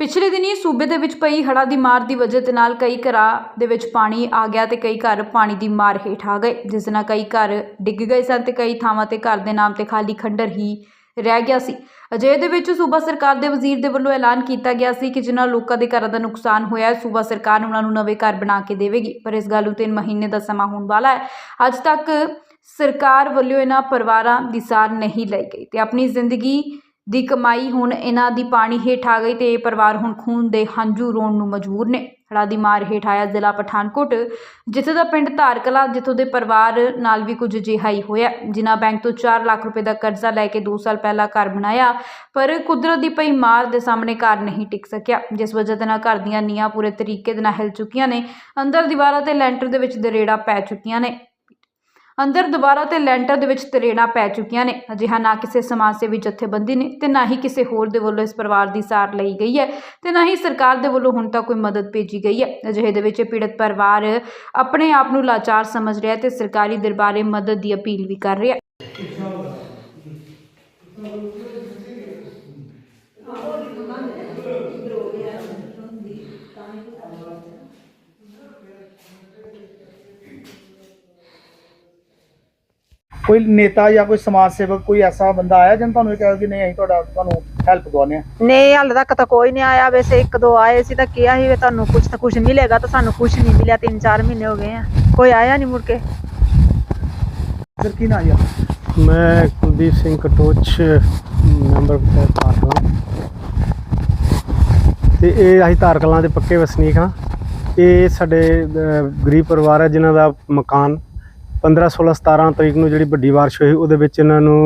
ਪਿਛਲੇ ਦਿਨੀ ਸੂਬੇ ਦੇ ਵਿੱਚ ਪਈ ਹੜ੍ਹਾਂ ਦੀ ਮਾਰ ਦੀ ਵਜ੍ਹਾ ਦੇ ਨਾਲ ਕਈ ਘਰਾਂ ਦੇ ਵਿੱਚ ਪਾਣੀ ਆ ਗਿਆ ਤੇ ਕਈ ਘਰ ਪਾਣੀ ਦੀ ਮਾਰ ਹੇਠ ਆ ਗਏ, ਜਿਸ ਨਾਲ ਕਈ ਘਰ ਡਿੱਗ ਗਏ ਸਨ ਤੇ ਕਈ ਥਾਵਾਂ ਤੇ ਘਰ ਦੇ ਨਾਮ ਤੇ ਖਾਲੀ ਖੰਡਰ ਹੀ ਰਹਿ ਗਿਆ ਸੀ। ਅਜਿਹੇ ਦੇ ਵਿੱਚ ਸੂਬਾ ਸਰਕਾਰ ਦੇ ਵਜ਼ੀਰ ਦੇ ਵੱਲੋਂ ਐਲਾਨ ਕੀਤਾ ਗਿਆ ਸੀ ਕਿ ਜਿਨ੍ਹਾਂ ਲੋਕਾਂ ਦੇ ਘਰਾਂ ਦਾ ਨੁਕਸਾਨ ਹੋਇਆ ਹੈ, ਸੂਬਾ ਸਰਕਾਰ ਉਹਨਾਂ ਨੂੰ ਨਵੇਂ ਘਰ ਬਣਾ ਕੇ ਦੇਵੇਗੀ, ਪਰ ਇਸ ਗੱਲ ਨੂੰ 3 ਮਹੀਨੇ ਦਾ ਸਮਾਂ ਹੋਣ ਵਾਲਾ ਹੈ। ਅੱਜ ਤੱਕ ਸਰਕਾਰ ਵੱਲੋਂ ਇਹਨਾਂ ਪਰਿਵਾਰਾਂ ਦੀ ਸਾਰ ਨਹੀਂ ਲਈ ਗਈ ਤੇ ਆਪਣੀ ਜ਼ਿੰਦਗੀ ਦੀ ਕਮਾਈ ਹੁਣ ਇਹਨਾਂ ਦੀ ਪਾਣੀ ਹੇਠ ਆ ਗਈ ਤੇ ਇਹ ਪਰਿਵਾਰ ਹੁਣ ਖੂਨ ਦੇ ਹੰਝੂ ਰੋਣ ਨੂੰ ਮਜਬੂਰ ਨੇ। ਹੜ੍ਹਾਂ ਦੀ ਮਾਰ ਹੇਠ ਆਇਆ ਜ਼ਿਲ੍ਹਾ ਪਠਾਨਕੋਟ, ਜਿੱਥੇ ਦਾ ਪਿੰਡ ਧਾਰਕਲਾ, ਜਿੱਥੋਂ ਦੇ ਪਰਿਵਾਰ ਨਾਲ ਵੀ ਕੁਝ ਅਜਿਹਾ ਹੀ ਹੋਇਆ। ਜਿਨ੍ਹਾਂ ਬੈਂਕ ਤੋਂ 4 ਲੱਖ ਰੁਪਏ ਦਾ ਕਰਜ਼ਾ ਲੈ ਕੇ 2 ਸਾਲ ਪਹਿਲਾਂ ਘਰ ਬਣਾਇਆ, ਪਰ ਕੁਦਰਤ ਦੀ ਪਈ ਮਾਰ ਦੇ ਸਾਹਮਣੇ ਘਰ ਨਹੀਂ ਟਿਕ ਸਕਿਆ, ਜਿਸ ਵਜ੍ਹਾ ਦੇ ਨਾਲ ਘਰ ਦੀਆਂ ਨੀਆਂ ਪੂਰੇ ਤਰੀਕੇ ਦੇ ਨਾਲ ਹਿਲ ਚੁੱਕੀਆਂ ਨੇ। ਅੰਦਰ ਦੀਵਾਰਾਂ ਤੇ ਲੈਂਟਰ ਦੇ ਵਿੱਚ ਦਰੇੜਾ ਪੈ ਚੁੱਕੀਆਂ ਨੇ। ਅੰਦਰ ਦੁਬਾਰਾ ਤੇ ਲੈਂਟਰ ਦੇ ਵਿੱਚ ਤਰੇੜਾਂ ਪੈ ਚੁੱਕੀਆਂ ਨੇ। ਅਜਿਹਾ ਨਾ ਕਿਸੇ ਸਮਾਜ ਸੇਵੀ ਜਥੇਬੰਦੀ ਨੇ ਤੇ ਨਾ ਹੀ ਕਿਸੇ ਹੋਰ ਦੇ ਵੱਲੋਂ ਇਸ ਪਰਿਵਾਰ ਦੀ ਸਾਰ ਲਈ ਗਈ ਹੈ ਤੇ ਨਾ ਹੀ ਸਰਕਾਰ ਦੇ ਵੱਲੋਂ ਹੁਣ ਤੱਕ ਕੋਈ ਮਦਦ ਭੇਜੀ ਗਈ ਹੈ। ਅਜਿਹੇ ਦੇ ਵਿੱਚ ਪੀੜਤ ਪਰਿਵਾਰ ਆਪਣੇ ਆਪ ਨੂੰ ਲਾਚਾਰ ਸਮਝ ਰਿਹਾ ਤੇ ਸਰਕਾਰੀ ਦਰਬਾਰੇ ਮਦਦ ਦੀ ਅਪੀਲ ਵੀ ਕਰ ਰਿਹਾ ਕੋਈ ਨੇਤਾ ਜਾਂ ਕੋਈ ਸਮਾਜ ਸੇਵਕ ਕੋਈ ਐਸਾ ਬੰਦਾ ਆਇਆ ਜਿਹਨੇ ਤੁਹਾਨੂੰ ਇਹ ਕਿਹਾ ਕਿ ਨਹੀਂ ਅਸੀਂ ਤੁਹਾਡਾ ਤੁਹਾਨੂੰ ਹੈਲਪ ਦਵਾਉਂਦੇ ਆ ਨਹੀਂ ਹਾਲੇ ਤੱਕ ਤਾਂ ਕੋਈ ਨਹੀਂ ਆਇਆ। ਵੈਸੇ ਇੱਕ ਦੋ ਆਏ ਸੀ ਤਾਂ ਕਿਹਾ ਸੀ ਵੀ ਤੁਹਾਨੂੰ ਕੁਝ ਤਾਂ ਕੁਝ ਮਿਲੇਗਾ ਤਾਂ ਸਾਨੂੰ ਕੁਝ ਨਹੀਂ ਮਿਲਿਆ। 3-4 ਮਹੀਨੇ ਹੋ ਗਏ ਆ। ਕੋਈ ਆਇਆ ਨਹੀਂ ਮੁੜ ਕੇ? ਫਿਰ ਕੀ ਨਾ ਆਇਆ ਮੈਂ ਕੁਲਦੀਪ ਸਿੰਘ ਕਟੋਚ ਮੈਂਬਰ ਪੰਚਾਇਤ ਧਾਰਕਲਾਂ ਤੇ ਇਹ ਅਸੀਂ ਧਾਰਕਲਾਂ ਦੇ ਪੱਕੇ ਵਸਨੀਕ ਹਾਂ। ਇਹ ਸਾਡੇ ਗਰੀਬ ਪਰਿਵਾਰ ਹੈ ਜਿਨ੍ਹਾਂ ਦਾ ਮਕਾਨ 15 16 17 ਤਰੀਕ ਨੂੰ ਜਿਹੜੀ ਵੱਡੀ ਬਾਰਿਸ਼ ਹੋਈ, ਉਹਦੇ ਵਿੱਚ ਇਹਨਾਂ ਨੂੰ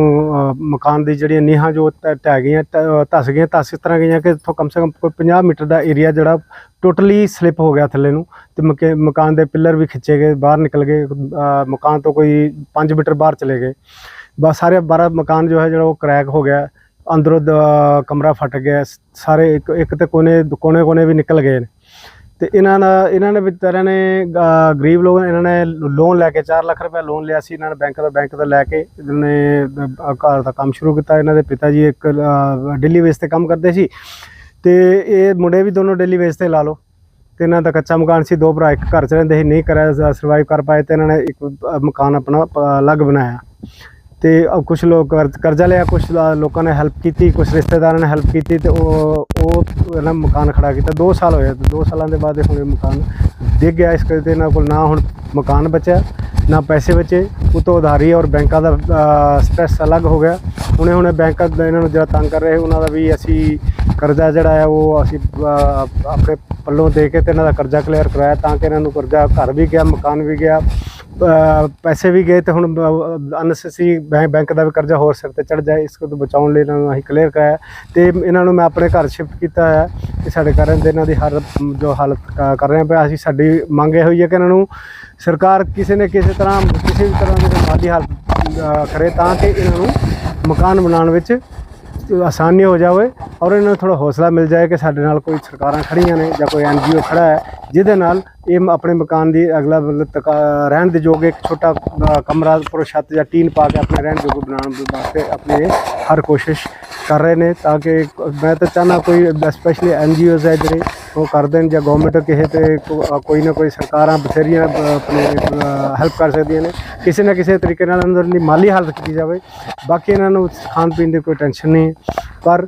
ਮਕਾਨ ਦੀ ਜਿਹੜੀਆਂ ਨੀਹਾਂ ਜੋ ਢ- ਢਹਿ ਗਈਆਂ ਢ- ਧੱਸ ਗਈਆਂ, ਧੱਸ ਇਸ ਤਰ੍ਹਾਂ ਗਈਆਂ ਕਿ ਇੱਥੋਂ ਕਮ ਸੇ ਕਮ ਕੋਈ 50 ਮੀਟਰ ਦਾ ਏਰੀਆ ਜਿਹੜਾ ਟੋਟਲੀ ਸਲਿਪ ਹੋ ਗਿਆ ਥੱਲੇ ਨੂੰ ਤੇ ਮਕੇ- ਮਕਾਨ ਦੇ ਪਿੱਲਰ ਵੀ ਖਿੱਚੇ ਗਏ, ਬਾਹਰ ਨਿਕਲ ਗਏ ਮਕਾਨ ਤੋਂ ਕੋਈ 5 ਮੀਟਰ ਬਾਹਰ ਚਲੇ ਗਏ। ਬਸ ਸਾਰੇ ਬਾਰਾ ਮਕਾਨ ਜੋ ਹੈ ਜਿਹੜਾ ਉਹ ਕਰੈਕ ਹੋ ਗਿਆ, ਅੰਦਰੋਂ ਦ- ਕਮਰਾ ਫਟ ਗਿਆ ਸਾਰੇ ਇੱਕ ਇੱਕ ਤੇ ਕੋਨੇ ਕੋਨੇ ਕੋਨੇ ਵੀ ਨਿਕਲ ਗਏ ਨੇ। ਤੇ ਇਹਨਾਂ ਦਾ, ਇਹਨਾਂ ਨੇ ਵਿਚਾਰਿਆਂ ਨੇ ਗਰੀਬ ਲੋਕ ਇਹਨਾਂ ਨੇ ਲੋਨ ਲੈ ਕੇ 4 ਲੱਖ ਰੁਪਏ ਲੋਨ ਲਿਆ ਸੀ ਇਹਨਾਂ ਨੇ ਬੈਂਕ ਦਾ ਬੈਂਕ ਤੋਂ ਲੈ ਕੇ ਇਹਨਾਂ ਨੇ ਘਰ ਦਾ ਕੰਮ ਸ਼ੁਰੂ ਕੀਤਾ। ਇਹਨਾਂ ਦੇ ਪਿਤਾ ਜੀ ਇੱਕ ਦਿੱਲੀ ਵੇਸ ਤੇ ਕੰਮ ਕਰਦੇ ਸੀ। ਤੇ ਇਹ ਮੁੰਡੇ ਵੀ ਦੋਨੋਂ ਦਿੱਲੀ ਵੇਸ ਤੇ ਲਾ ਲਓ। ਤੇ ਇਹਨਾਂ ਦਾ ਕੱਚਾ ਮਕਾਨ ਸੀ, ਦੋ ਭਰਾ ਇੱਕ ਘਰ ਚ ਰਹਿੰਦੇ ਸੀ, ਨਹੀਂ ਕਰਿਆ ਸਰਵਾਈਵ ਕਰ ਪਾਏ ਤੇ ਇਹਨਾਂ ਨੇ ਇੱਕ ਮਕਾਨ ਆਪਣਾ ਅਲੱਗ ਬਣਾਇਆ। ਤੇ ਕੁਝ ਲੋਕ ਕਰਜ਼ਾ ਲਿਆ ਕੁਝ ਲੋਕਾਂ ਨੇ ਹੈਲਪ ਕੀਤੀ ਕੁਝ ਰਿਸ਼ਤੇਦਾਰਾਂ ਨੇ ਹੈਲਪ ਕੀਤੀ ਤੇ ਉਹ ਉਹ ਇਹਨਾਂ ਮਕਾਨ ਖੜਾ ਕੀਤਾ 2 ਸਾਲ ਹੋਏ ਤੇ 2 ਸਾਲਾਂ ਦੇ ਬਾਅਦ ਹੁਣ ਇਹ ਮਕਾਨ ਡਿੱਗ ਗਿਆ। ਇਸ ਕਰਕੇ ਇਹਨਾਂ ਕੋਲ ਨਾ ਹੁਣ ਮਕਾਨ ਬਚਿਆ, ਨਾ ਪੈਸੇ ਬਚੇ। ਉਤੋਂ ਉਧਾਰੀ ਔਰ ਬੈਂਕਾਂ ਦਾ ਸਟ੍ਰੈਸ ਅਲੱਗ ਹੋ ਗਿਆ। ਹੁਣੇ ਹੁਣੇ ਬੈਂਕ ਇਹਨਾਂ ਨੂੰ ਜਿਹੜਾ ਤੰਗ ਕਰ ਰਹੇ, ਉਹਨਾਂ ਦਾ ਵੀ ਅਸੀਂ ਕਰਜ਼ਾ ਜਿਹੜਾ ਹੈ ਉਹ ਅਸੀਂ ਆਪਣੇ ਪੱਲੋਂ ਦੇ ਕੇ ਤੇ ਇਹਨਾਂ ਦਾ ਕਰਜ਼ਾ ਕਲੀਅਰ ਕਰਾਇਆ ਤਾਂ ਕਿ ਇਹਨਾਂ ਨੂੰ ਕਰਜ਼ਾ ਘਰ ਵੀ ਗਿਆ, ਮਕਾਨ ਵੀ ਗਿਆ। ਪੈਸੇ ਵੀ ਗਏ ਤੇ ਹੁਣ ਅਨਸੈਸਰੀ ਬੈਂਕ ਦਾ ਵੀ ਕਰਜ਼ਾ ਹੋਰ ਸਿਰ ਤੇ ਚੜ ਜਾਏ, ਇਸ ਤੋਂ ਬਚਾਉਣ ਲਈ ਇਹਨਾਂ ਨੂੰ ਅਸੀਂ ਕਲੀਅਰ ਕਰਾਇਆ। ਤੇ ਇਹਨਾਂ ਨੂੰ ਮੈਂ ਆਪਣੇ ਘਰ ਸ਼ਿਫਟ ਕੀਤਾ ਹੈ ਕਿ ਸਾਡੇ ਘਰਾਂ ਦੇ ਇਹਨਾਂ ਦੀ ਹਰ ਜੋ ਹਾਲਤ ਕਰ ਰਹੇ ਪਿਆ, ਅਸੀਂ ਸਾਡੀ ਮੰਗ ਇਹ ਹੋਈ ਹੈ ਕਿ ਇਹਨਾਂ ਨੂੰ ਸਰਕਾਰ ਕਿਸੇ ਨੇ ਕਿਸੇ ਤਰ੍ਹਾਂ, ਕਿਸੇ ਵੀ ਤਰ੍ਹਾਂ ਦੀ ਮਾਲੀ ਹਾਲਤ ਕਰੇ ਤਾਂ ਕਿ ਇਹਨਾਂ ਨੂੰ ਮਕਾਨ ਬਣਾਉਣ ਵਿੱਚ ਆਸਾਨੀ ਹੋ ਜਾਵੇ ਔਰ ਇਹਨਾਂ ਨੂੰ ਥੋੜਾ ਹੌਸਲਾ ਮਿਲ ਜਾਏ ਕਿ ਸਾਡੇ ਨਾਲ ਕੋਈ ਸਰਕਾਰਾਂ ਖੜੀਆਂ ਨੇ ਜਾਂ ਕੋਈ ਐਨਜੀਓ ਖੜਾ ਹੈ, ਜਿਹਦੇ ਨਾਲ ਇਹ ਆਪਣੇ ਮਕਾਨ ਦੀ ਅਗਲਾ ਮਤਲਬ ਤਕਾ- ਰਹਿਣ ਦੇ ਯੋਗ ਇੱਕ ਛੋਟਾ ਕਮਰਾ ਉੱਪਰੋਂ ਛੱਤ ਜਾਂ ਟੀਨ ਪਾ ਕੇ ਆਪਣੇ ਰਹਿਣ ਯੋਗ ਬਣਾਉਣ ਵਾਸਤੇ ਆਪਣੇ ਹਰ ਕੋਸ਼ਿਸ਼ ਕਰ ਰਹੇ ਨੇ ਤਾਂ ਕਿ ਮੈਂ ਤਾਂ ਚਾਹਨਾ ਕੋਈ ਸਪੈਸ਼ਲੀ ਐੱਨ ਜੀ ਓਜ਼ ਹੈ ਜਿਹੜੇ ਉਹ ਕਰ ਦੇਣ ਜਾਂ ਗਵਰਨਮੈਂਟ ਕਿਸੇ ਤੇ ਕੋਈ ਨਾ ਕੋਈ ਸਰਕਾਰਾਂ ਬਥੇਰੀਆਂ ਆਪਣੇ ਹੈਲਪ ਕਰ ਸਕਦੀਆਂ ਨੇ ਕਿਸੇ ਨਾ ਕਿਸੇ ਤਰੀਕੇ ਨਾਲ ਅੰਦਰ ਦੀ ਮਾਲੀ ਹਾਲਤ ਕੀਤੀ ਜਾਵੇ ਬਾਕੀ ਇਹਨਾਂ ਨੂੰ ਖਾਣ ਪੀਣ ਦੀ ਕੋਈ ਟੈਨਸ਼ਨ ਨਹੀਂ ਹੈ। ਪਰ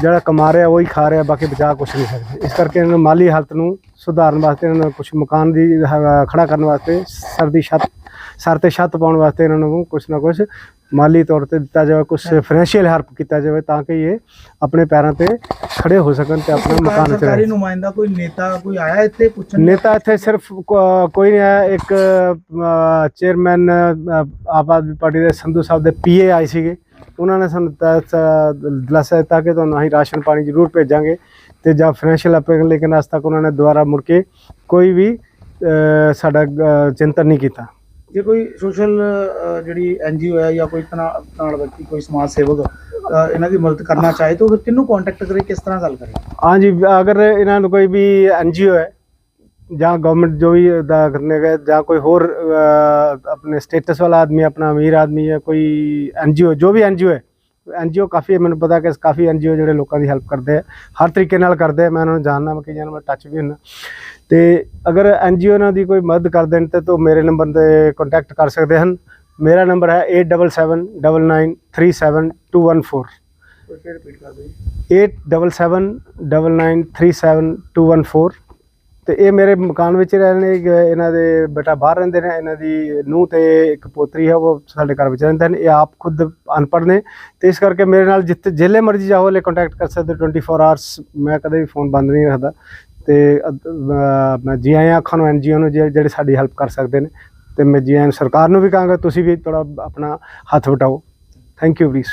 ਜਿਹੜਾ ਕਮਾ ਰਿਹਾ ਉਹ ਹੀ ਖਾ ਰਿਹਾ ਬਾਕੀ ਬਚਾ ਕੁਛ ਨਹੀਂ ਸਕਦੇ। ਇਸ ਕਰਕੇ ਇਹਨਾਂ ਨੂੰ ਮਾਲੀ ਹਾਲਤ ਨੂੰ ਸੁਧਾਰਨ ਵਾਸਤੇ ਇਹਨਾਂ ਨੂੰ ਕੁਝ ਮਕਾਨ ਦੀ ਖੜਾ ਕਰਨ ਵਾਸਤੇ ਸਰ ਦੀ ਛੱਤ ਸਰ ਤੇ ਛੱਤ ਪਾਉਣ ਵਾਸਤੇ ਇਹਨਾਂ ਨੂੰ ਕੁਝ ਨਾ ਕੁਝ ਮਾਲੀ ਤੌਰ ਤੇ ਦਿੱਤਾ ਜਾਵੇ ਕੁਝ ਫਾਈਨੈਂਸ਼ੀਅਲ ਹੈਲਪ ਕੀਤਾ ਜਾਵੇ ਤਾਂ ਕਿ ਇਹ ਆਪਣੇ ਪੈਰਾਂ ਤੇ ਖੜੇ ਹੋ ਸਕਣ ਤੇ ਆਪਣਾ ਮਕਾਨ ਚ ਸਰਕਾਰੀ ਨੁਮਾਇੰਦਾ ਕੋਈ ਨੇਤਾ ਕੋਈ ਆਇਆ ਇੱਥੇ ਪੁੱਛਣ? ਨੇਤਾ ਇੱਥੇ ਸਿਰਫ ਕੋਈ ਨਹੀਂ ਆਇਆ। ਇੱਕ ਚੇਅਰਮੈਨ ਆਪ ਆਦਮੀ ਪਾਰਟੀ ਦੇ ਸੰਧੂ ਸਾਹਿਬ ਦੇ ਪੀਏ ਆਏ ਸੀਗੇ। ਉਹਨਾਂ ਨੇ ਸਾਨੂੰ ਦਿਲਾਸਾ ਦਿੱਤਾ ਕਿ ਤੁਹਾਨੂੰ ਅਸੀਂ ਰਾਸ਼ਨ ਪਾਣੀ ਜ਼ਰੂਰ ਭੇਜਾਂਗੇ ਤੇ ਜਾਂ ਫਾਈਨੈਂਸ਼ੀਅਲ ਅਪੇਲ ਲੇਕਿਨ ਅੱਜ ਤੱਕ ਉਹਨਾਂ ਨੇ ਦੁਬਾਰਾ ਮੁੜ ਕੇ ਕੋਈ ਵੀ ਸਾਡਾ ਚਿੰਤਨ ਨਹੀਂ ਕੀਤਾ। ਜੇ ਕੋਈ ਸੋਸ਼ਲ ਜਿਹੜੀ ਐਨਜੀਓ ਹੈ ਜਾਂ ਕੋਈ ਤਨਾ ਨਾਲ ਵਿਅਕਤੀ ਕੋਈ ਸਮਾਜ ਸੇਵਕ ਇਹਨਾਂ ਦੀ ਮਦਦ ਕਰਨਾ ਚਾਹੇ ਤਾਂ ਫਿਰ ਕਿਹਨੂੰ ਕੰਟੈਕਟ ਕਰੇ ਕਿਸ ਤਰ੍ਹਾਂ ਗੱਲ ਕਰੇ? ਹਾਂਜੀ ਅਗਰ ਇਹਨਾਂ ਨੂੰ ਕੋਈ ਵੀ ਐਨਜੀਓ ਹੈ ਜਾਂ ਗਵਰਨਮੈਂਟ ਜੋ ਵੀ ਦਾ ਕਰਨੇ ਗਏ ਜਾਂ ਕੋਈ ਹੋਰ ਆਪਣੇ ਸਟੇਟਸ ਵਾਲਾ ਆਦਮੀ ਆਪਣਾ ਅਮੀਰ ਆਦਮੀ ਹੈ ਕੋਈ ਐਨਜੀਓ ਜੋ ਵੀ ਐਨਜੀਓ ਹੈ ਐਨਜੀਓ ਕਾਫੀ ਹੈ, ਮੈਨੂੰ ਪਤਾ ਕਿ ਕਾਫੀ ਐਨਜੀਓ ਜਿਹੜੇ ਲੋਕਾਂ ਦੀ ਹੈਲਪ ਕਰਦੇ ਆ ਹਰ ਤਰੀਕੇ ਨਾਲ ਕਰਦੇ ਆ ਮੈਂ ਉਹਨਾਂ ਨੂੰ ਜਾਣਦਾ ਮੈਂ ਨਾਲ ਮੈਂ ਟੱਚ ਵੀ ਹੁੰਦਾ। ਤੇ ਅਗਰ ਐਨਜੀਓ ਨਾਲ ਦੀ ਕੋਈ ਮਦਦ ਕਰ ਦੇਣ ਤੇ ਤਾਂ ਮੇਰੇ ਨੰਬਰ ਤੇ ਕੰਟੈਕਟ ਕਰ ਸਕਦੇ ਹਨ। ਮੇਰਾ ਨੰਬਰ ਹੈ 8779937214 ਫਿਰ ਰਿਪੀਟ ਕਰ ਦਿਓ ਜੀ। 8779937214 ਤੇ ਇਹ ਮੇਰੇ ਮਕਾਨ ਵਿੱਚ ਰਹਿ ਨੇ ਇਹਨਾਂ ਦੇ ਬੇਟਾ ਬਾਹਰ ਰਹਿੰਦੇ ਨੇ, ਇਹਨਾਂ ਦੀ ਨੂੰਹ ਤੇ ਇੱਕ ਪੋਤਰੀ ਹੈ, ਉਹ ਸਾਡੇ ਘਰ ਵਿੱਚ ਰਹਿੰਦੇ ਨੇ, ਇਹ ਆਪ ਖੁਦ ਅਨਪੜ੍ਹ ਨੇ, ਤੇ ਇਸ ਕਰਕੇ ਮੇਰੇ ਨਾਲ ਜਿੱਥੇ ਜਿੱਲੇ ਮਰਜ਼ੀ ਜਾਓ ਲੈ ਕੰਟੈਕਟ ਕਰ ਸਕਦੇ ਹੋ 24 ਆਵਰਸ ਮੈਂ ਕਦੇ ਵੀ ਫੋਨ ਬੰਦ ਨਹੀਂ ਰੱਖਦਾ, ਤੇ ਮੈਂ ਜੀ ਆਇਆਂ ਅੱਖਾਂ ਨੂੰ ਐਨਜੀਓ ਨੂੰ ਜਿਹੜੇ ਜਿਹੜੇ ਸਾਡੀ ਹੈਲਪ ਕਰ ਸਕਦੇ ਨੇ, ਤੇ ਮੈਂ ਜੀ ਆਇਆਂ ਨੂੰ ਸਰਕਾਰ ਨੂੰ ਵੀ ਕਹਾਂਗਾ, ਤੁਸੀਂ ਵੀ ਥੋੜਾ ਆਪਣਾ ਹੱਥ ਵਟਾਓ। Thank you please